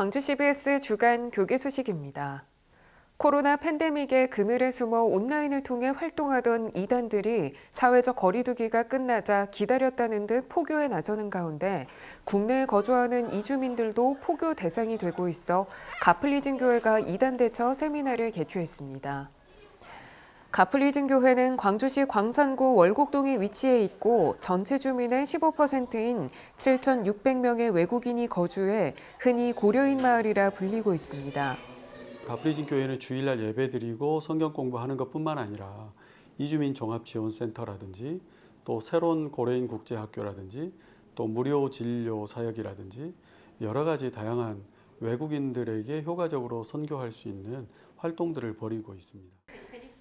광주 CBS 주간 교계 소식입니다. 코로나 팬데믹의 그늘에 숨어 온라인을 통해 활동하던 이단들이 사회적 거리두기가 끝나자 기다렸다는 듯 포교에 나서는 가운데 국내에 거주하는 이주민들도 포교 대상이 되고 있어 가플리진 교회가 이단 대처 세미나를 개최했습니다. 가플리진 교회는 광주시 광산구 월곡동에 위치해 있고 전체 주민의 15%인 7,600명의 외국인이 거주해 흔히 고려인 마을이라 불리고 있습니다. 가프리진 교회는 주일날 예배드리고 성경 공부하는 것뿐만 아니라 이주민 종합지원센터라든지 또 새로운 고려인 국제학교라든지 또 무료 진료 사역이라든지 여러 가지 다양한 외국인들에게 효과적으로 선교할 수 있는 활동들을 벌이고 있습니다.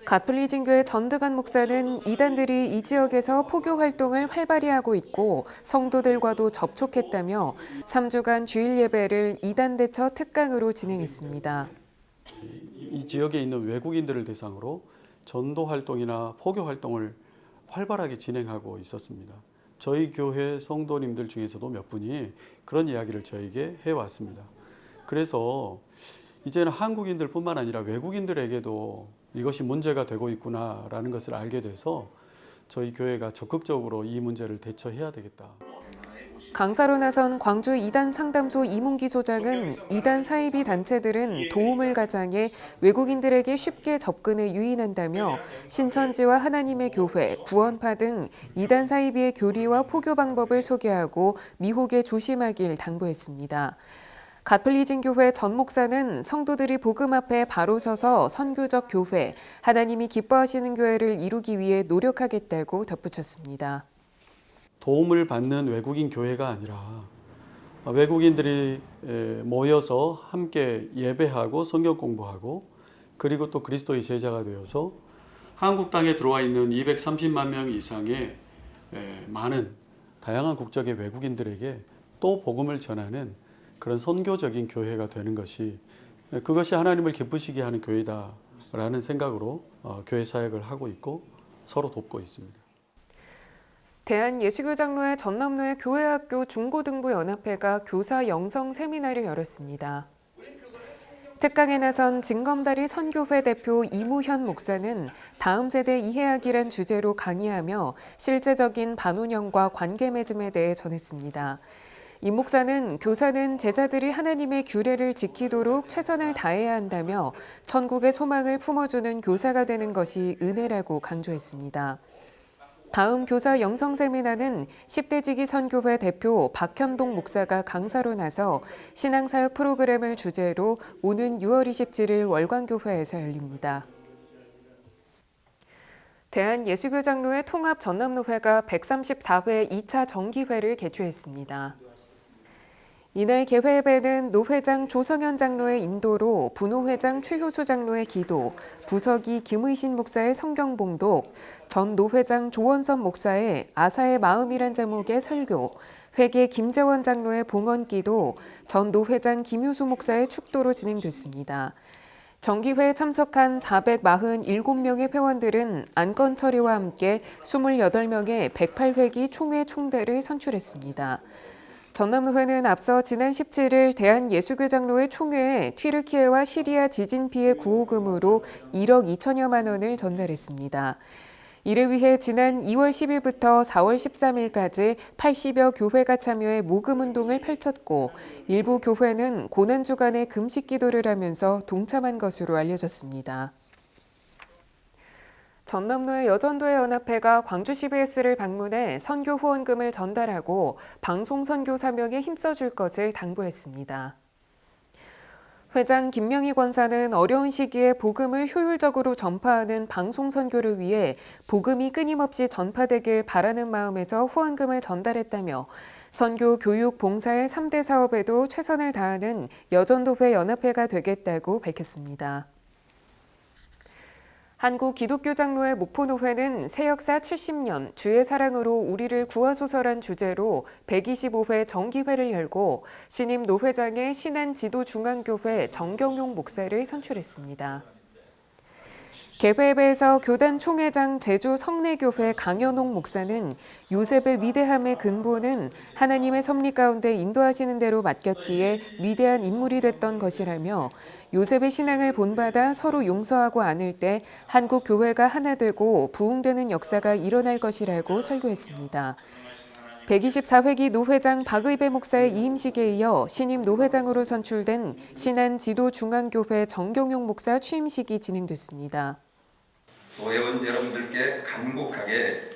가플리진 교회 전드간 목사는 이단들이 이 지역에서 포교 활동을 활발히 하고 있고 성도들과도 접촉했다며 3주간 주일 예배를 이단 대처 특강으로 진행했습니다. 이 지역에 있는 외국인들을 대상으로 전도 활동이나 포교 활동을 활발하게 진행하고 있었습니다. 저희 교회 성도님들 중에서도 몇 분이 그런 이야기를 저에게 해왔습니다. 그래서 이제는 한국인들뿐만 아니라 외국인들에게도 이것이 문제가 되고 있구나라는 것을 알게 돼서 저희 교회가 적극적으로 이 문제를 대처해야 되겠다. 강사로 나선 광주 이단 상담소 이문기 소장은 이단 사이비 단체들은 도움을 가장해 외국인들에게 쉽게 접근에 유인한다며 신천지와 하나님의 교회, 구원파 등 이단 사이비의 교리와 포교 방법을 소개하고 미혹에 조심하길 당부했습니다. 가플리진 교회 전 목사는 성도들이 복음 앞에 바로 서서 선교적 교회, 하나님이 기뻐하시는 교회를 이루기 위해 노력하겠다고 덧붙였습니다. 도움을 받는 외국인 교회가 아니라 외국인들이 에, 모여서 함께 예배하고 성경 공부하고 그리고 또 그리스도의 제자가 되어서 한국 땅에 들어와 있는 230만 명 이상의 에, 많은 다양한 국적의 외국인들에게 또 복음을 전하는 그런 선교적인 교회가 되는 것이 에, 그것이 하나님을 기쁘시게 하는 교회다라는 생각으로 어, 교회 사역을 하고 있고 서로 돕고 있습니다. 대한예수교장로회 전남로의 교회학교 중고등부 연합회가 교사 영성 세미나를 열었습니다. 특강에 나선 진검다리 선교회 대표 이무현 목사는 다음 세대 이해하기란 주제로 강의하며 실제적인 반운영과 관계 맺음에 대해 전했습니다. 이 목사는 교사는 제자들이 하나님의 규례를 지키도록 최선을 다해야 한다며 천국의 소망을 품어주는 교사가 되는 것이 은혜라고 강조했습니다. 다음 교사 영성 세미나는 10대 지기 선교회 대표 박현동 목사가 강사로 나서 신앙사역 프로그램을 주제로 오는 6월 27일 월광교회에서 열립니다. 대한예수교장로회 통합 전남로회가 134회 2차 정기회를 개최했습니다. 이날 개회배는 노회장 조성현 장로의 인도로 부노회장 최효수 장로의 기도, 부석이 김의신 목사의 성경 봉독, 전 노회장 조원선 목사의 아사의 마음이란 제목의 설교, 회계 김재원 장로의 봉헌 기도, 전 노회장 김유수 목사의 축도로 진행됐습니다. 정기회에 참석한 447명의 회원들은 안건 처리와 함께 28명의 108회기 총회 총대를 선출했습니다. 전남노회는 앞서 지난 17일 대한예수교장로회 총회에 튀르키예와 시리아 지진 피해 구호금으로 1억 2천여만 원을 전달했습니다. 이를 위해 지난 2월 10일부터 4월 13일까지 80여 교회가 참여해 모금 운동을 펼쳤고 일부 교회는 고난 주간에 금식 기도를 하면서 동참한 것으로 알려졌습니다. 전남로의 여전도회 연합회가 광주 CBS를 방문해 선교 후원금을 전달하고 방송 선교 사명에 힘써줄 것을 당부했습니다. 회장 김명희 권사는 어려운 시기에 복음을 효율적으로 전파하는 방송 선교를 위해 복음이 끊임없이 전파되길 바라는 마음에서 후원금을 전달했다며 선교 교육 봉사의 3대 사업에도 최선을 다하는 여전도회 연합회가 되겠다고 밝혔습니다. 한국 기독교 장로회 목포노회는 새 역사 70년 주의 사랑으로 우리를 구하소서란 주제로 125회 정기회를 열고 신임 노회장의 신안 지도중앙교회 정경용 목사를 선출했습니다. 개회에서 교단 총회장 제주 성내교회 강현옥 목사는 요셉의 위대함의 근본은 하나님의 섭리 가운데 인도하시는 대로 맡겼기에 위대한 인물이 됐던 것이라며 요셉의 신앙을 본받아 서로 용서하고 안을 때 한국 교회가 하나 되고 부흥되는 역사가 일어날 것이라고 설교했습니다. 124회기 노회장 박의배 목사의 이임식에 이어 신임 노회장으로 선출된 신안 지도 중앙교회 정경용 목사 취임식이 진행됐습니다. 노회원 여러분들께 간곡하게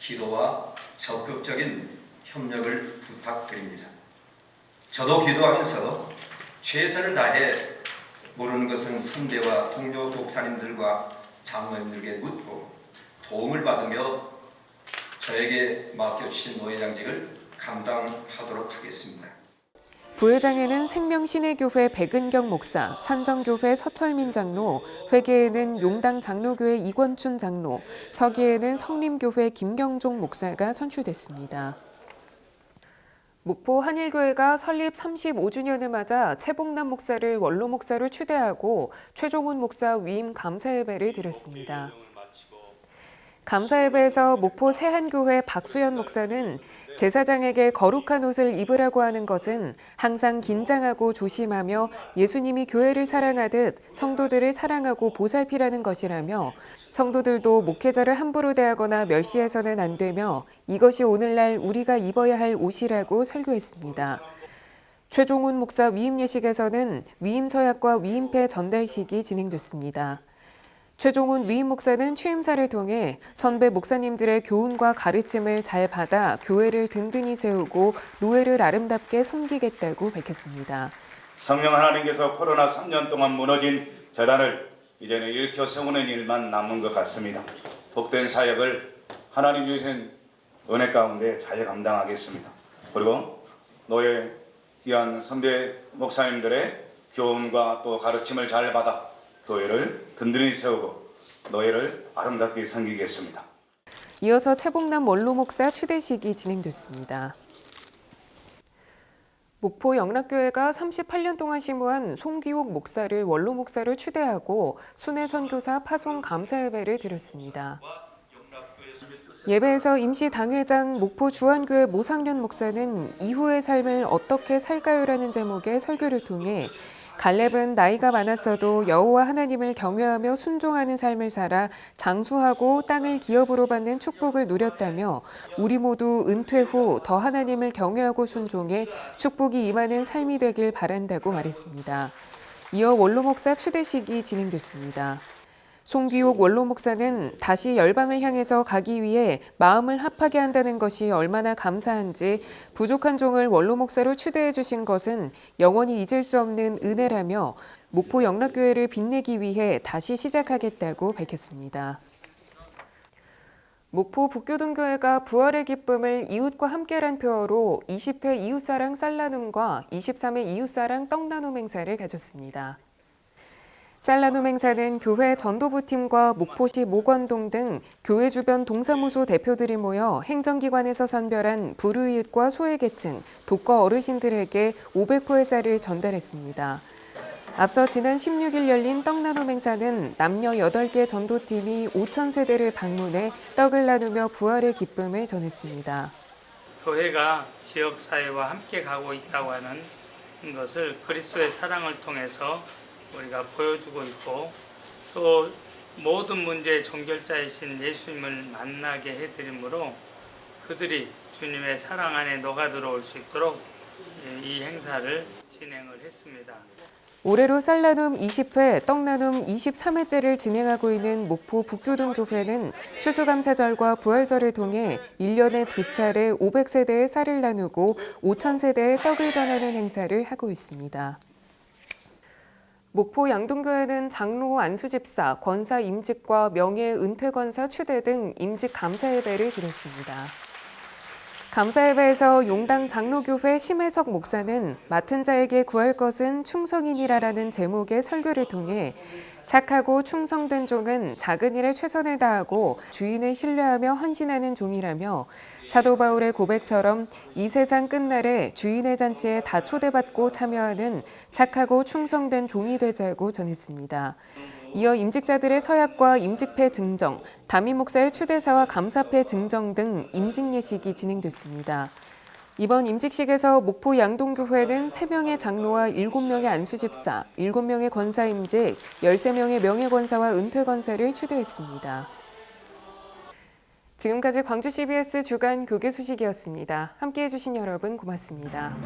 기도와 적극적인 협력을 부탁드립니다. 저도 기도하면서 최선을 다해 모르는 것은 선배와 동료 독사님들과 장로님들에게 묻고 도움을 받으며 저에게 맡겨주신 노회장직을 감당하도록 하겠습니다. 부회장에는 생명신의교회 백은경 목사, 산정교회 서철민 장로, 회계에는 용당 장로교회 이권춘 장로, 서기에는 성림교회 김경종 목사가 선출됐습니다. 목포 한일교회가 설립 35주년을 맞아 최봉남 목사를 원로 목사로 추대하고 최종훈 목사 위임 감사 예배를 드렸습니다. 감사 예배에서 목포 세한교회 박수현 목사는 제사장에게 거룩한 옷을 입으라고 하는 것은 항상 긴장하고 조심하며 예수님이 교회를 사랑하듯 성도들을 사랑하고 보살피라는 것이라며 성도들도 목회자를 함부로 대하거나 멸시해서는 안 되며 이것이 오늘날 우리가 입어야 할 옷이라고 설교했습니다. 최종훈 목사 위임 예식에서는 위임 서약과 위임패 전달식이 진행됐습니다. 최종훈 위임 목사는 취임사를 통해 선배 목사님들의 교훈과 가르침을 잘 받아 교회를 든든히 세우고 노예를 아름답게 섬기겠다고 밝혔습니다. 성령 하나님께서 코로나 3년 동안 무너진 재단을 이제는 일으켜 세우는 일만 남은 것 같습니다. 복된 사역을 하나님 주신 은혜 가운데 잘 감당하겠습니다. 그리고 노예 귀한 선배 목사님들의 교훈과 또 가르침을 잘 받아 교회를 든든히 세우고 노예를 아름답게 섬기겠습니다. 이어서 최봉남 원로 목사 추대식이 진행됐습니다. 목포 영락교회가 38년 동안 심무한 송기옥 목사를 원로 목사로 추대하고 순회 선교사 파송 감사 예배를 드렸습니다. 예배에서 임시 당회장 목포 주한교회 모상련 목사는 이후의 삶을 어떻게 살까요라는 제목의 설교를 통해 갈렙은 나이가 많았어도 여호와 하나님을 경외하며 순종하는 삶을 살아 장수하고 땅을 기업으로 받는 축복을 누렸다며 우리 모두 은퇴 후 더 하나님을 경외하고 순종해 축복이 임하는 삶이 되길 바란다고 말했습니다. 이어 원로 목사 추대식이 진행됐습니다. 송기옥 원로 목사는 다시 열방을 향해서 가기 위해 마음을 합하게 한다는 것이 얼마나 감사한지 부족한 종을 원로 목사로 추대해 주신 것은 영원히 잊을 수 없는 은혜라며 목포 영락교회를 빛내기 위해 다시 시작하겠다고 밝혔습니다. 목포 북교동교회가 부활의 기쁨을 이웃과 함께란 표어로 20회 이웃사랑 쌀나눔과 23회 이웃사랑 떡나눔 행사를 가졌습니다. 쌀라눔 행사는 교회 전도부팀과 목포시 모관동 등 교회 주변 동사무소 대표들이 모여 행정기관에서 선별한 불우이웃과 소외계층, 독거 어르신들에게 500포의 쌀을 전달했습니다. 앞서 지난 16일 열린 떡나눔 행사는 남녀 8개 전도팀이 5천 세대를 방문해 떡을 나누며 부활의 기쁨을 전했습니다. 교회가 지역 사회와 함께 가고 있다고 하는 것을 그리스도의 사랑을 통해서 우리가 보여주고 있고 또 모든 문제의 종결자이신 예수님을 만나게 해드림으로 그들이 주님의 사랑 안에 녹아 들어올 수 있도록 이 행사를 진행을 했습니다. 올해로 쌀나눔 20회, 떡나눔 23회째를 진행하고 있는 목포 북교동교회는 추수감사절과 부활절을 통해 1년에 두 차례 500세대의 쌀을 나누고 5,000세대의 떡을 전하는 행사를 하고 있습니다. 목포 양동교회는 장로 안수집사, 권사 임직과 명예 은퇴권사 추대 등 임직 감사 예배를 드렸습니다. 감사 예배에서 용당 장로교회 심혜석 목사는 맡은 자에게 구할 것은 충성이니라라는 제목의 설교를 통해 착하고 충성된 종은 작은 일에 최선을 다하고 주인을 신뢰하며 헌신하는 종이라며 사도 바울의 고백처럼 이 세상 끝날에 주인의 잔치에 다 초대받고 참여하는 착하고 충성된 종이 되자고 전했습니다. 이어 임직자들의 서약과 임직패 증정, 담임 목사의 추대사와 감사패 증정 등 임직 예식이 진행됐습니다. 이번 임직식에서 목포 양동교회는 3명의 장로와 7명의 안수집사, 7명의 권사 임직, 13명의 명예권사와 은퇴권사를 추대했습니다. 지금까지 광주 CBS 주간 교계 소식이었습니다. 함께해 주신 여러분 고맙습니다.